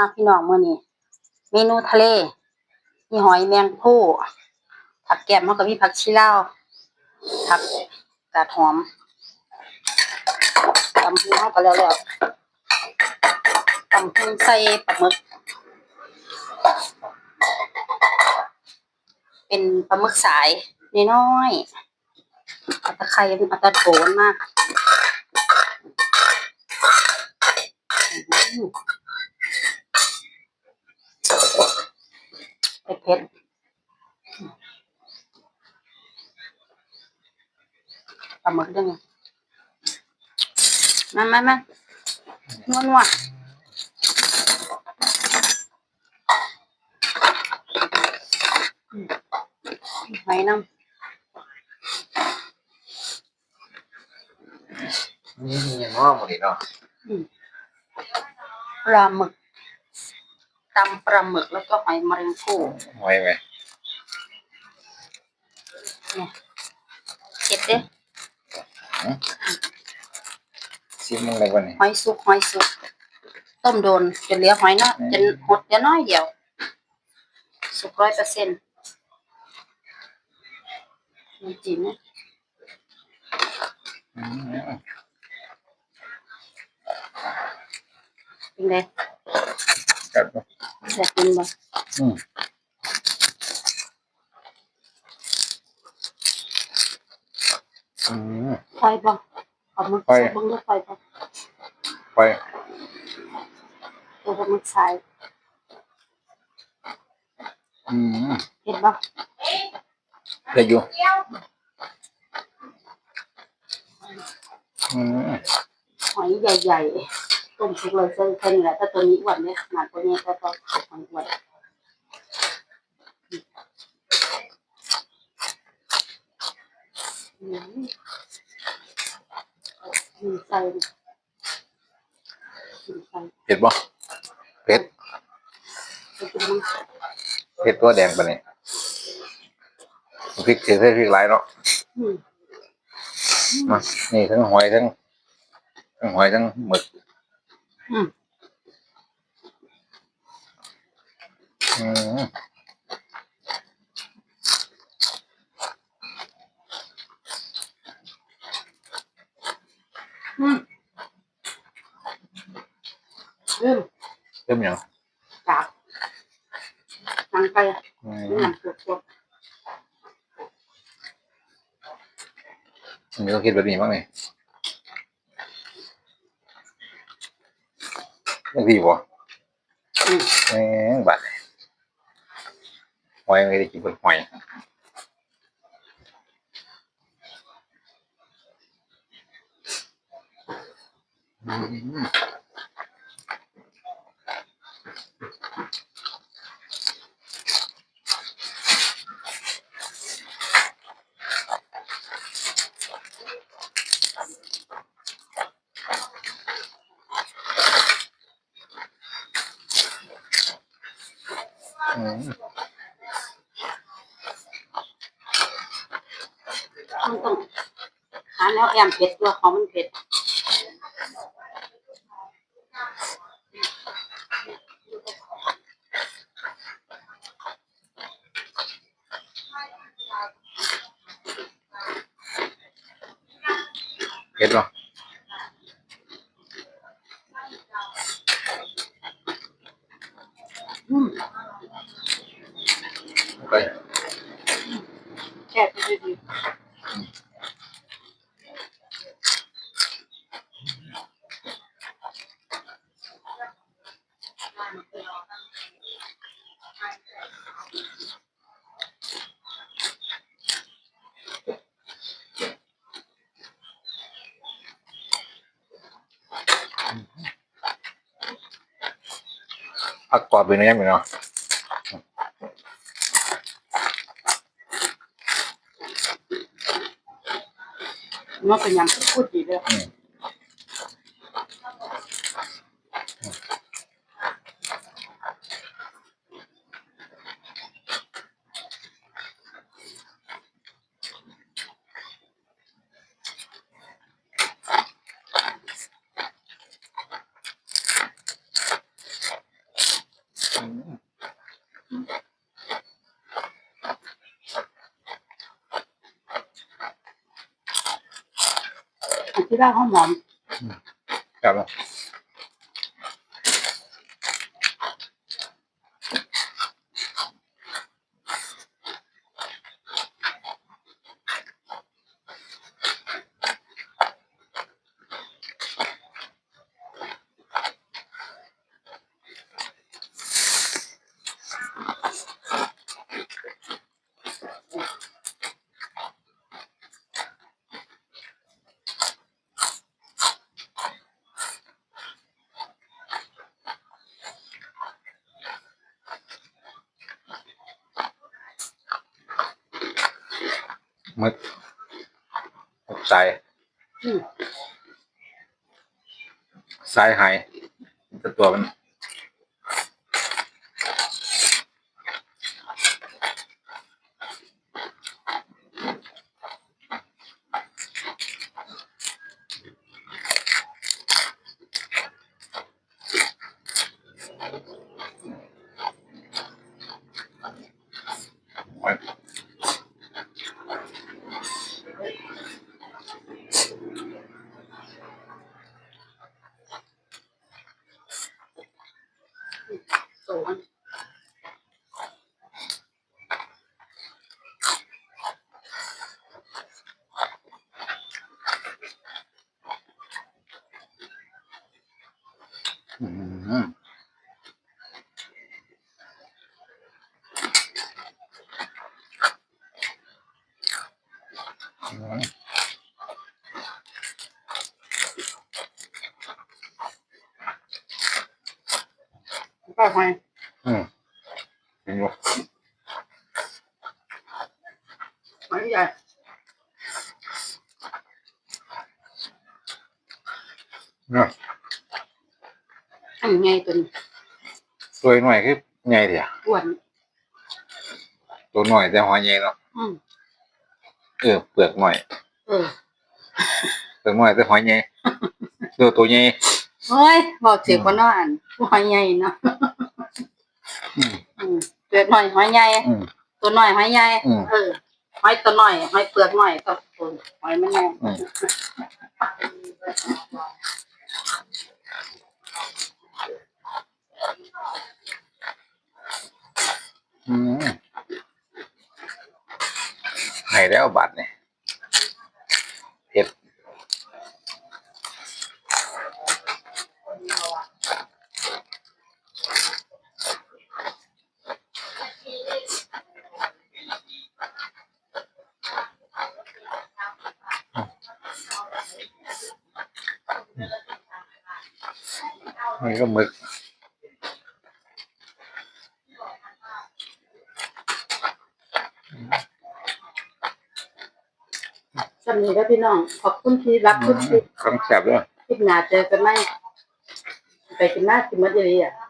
มาพี่น้องมื้อนี้เมนูทะเล มีหอยแมงผู้ผักแกมมันก็มีผักชีลาวผักกาดหอมตำหูเฮาก็แล้วแล้วตำหูใส่ปลาหมึก เป็นปลาหมึกสายน้อยๆอาตะไคร้อาตะโถนมาก อื้อเผ็ดๆปลาหมึกด้วยไงมามามานัวนัวๆหอยน้ำนี่มีอย่างว่าหมดเลยเนาะปลาหมึก ตำปลาหมึกแล้วก็หอยแมลงภู่หอยไหมเผ็ดเด้ซิมมึงอะไรวะเนี่ยหอยสุกหอยสุกต้มโดนจนเหลือหอยน้อยจนหดเหลือน้อยเดียว สุกร้อยเปอร์เซ็นต์น้ำจิ้มนะอืมเป็นไง ครับอยากกินบ่อืมอืม ไฟบ่ปลาหมึกไฟ ใส่เบิ่งเด้วยไฟบ่ไปตัวปลาหมึกสายอืมเผ็ดบ่ได้อยู่อืมหอยใหญ่ๆ ต้มสุกเลยเส้นแค่นี้แหละถ้าตัวนี้อ้วนเนี่ยขนาดตัวนี้ก็ต้องหอยอ้วนอืมอืมใส่อืมใส่เผ็ดบ่เผ็ดไปกินน้ำเผ็ดตัวแดงปะเนี่ยพริกเผ็ดใส่พริกหลายเนาะอืม มานี่ทั้งหอยทั้งทั้งหอยทั้งหมึก อืมอืมอืมอืมเริ่มยังกาบหนังไก่อืหนัมงสดมีต้องคิดแบบนี้บ้างเนี่ย ยังดีบ่ๆอืมแหมบัดหอยไมันต้องหาแนวแอมเผ็ดตัวของมันเผ็ดเผ็ดเนาะอืม ไปแค่ไปดีผักกรอบเป็นยังไงเนาะ เมันเป็นยังพูดดีเลยอ ที่ร้าหอมหอมครับ มมึกมึกใส่อืมใส่หายแต่ตัวมัน ไว้ โซ่มัน อืมอืมก็หอย อืมเห็นอยู่หอยใหญ่เนาะอันใหญ่ตัวนี้ตัวหน่อยคือใหญ่เดียวอ้วน ตัวหน่อยแต่หัวใหญ่เนาะอืมเออเปลือกหน่อย เออเปลือกหน่อยแต่หัวใหญ่ตัวตัวใหญ่โอ้ยบอกเสียคนน้อนหอยใหญ่เนาะอืมอืมเปลือกหน่อยหอยใหญ่อืม ตัวหน่อยหอยใหญ่อืม เออหอยตัวหน่อยหอยเปลือกหน่อยตัวตัวหอยมันใหญ่ อืมอืมให้แล้วบัตรเนี่ยเผ็ดมันก็หมึก สำนีแล้วพี่น้อง ขอบคุณที่รับทุกคลิปของแซ่บด้วยคลิปหน้าเจอกันไหมไปกินหน้าสิมัดเยอะๆอะ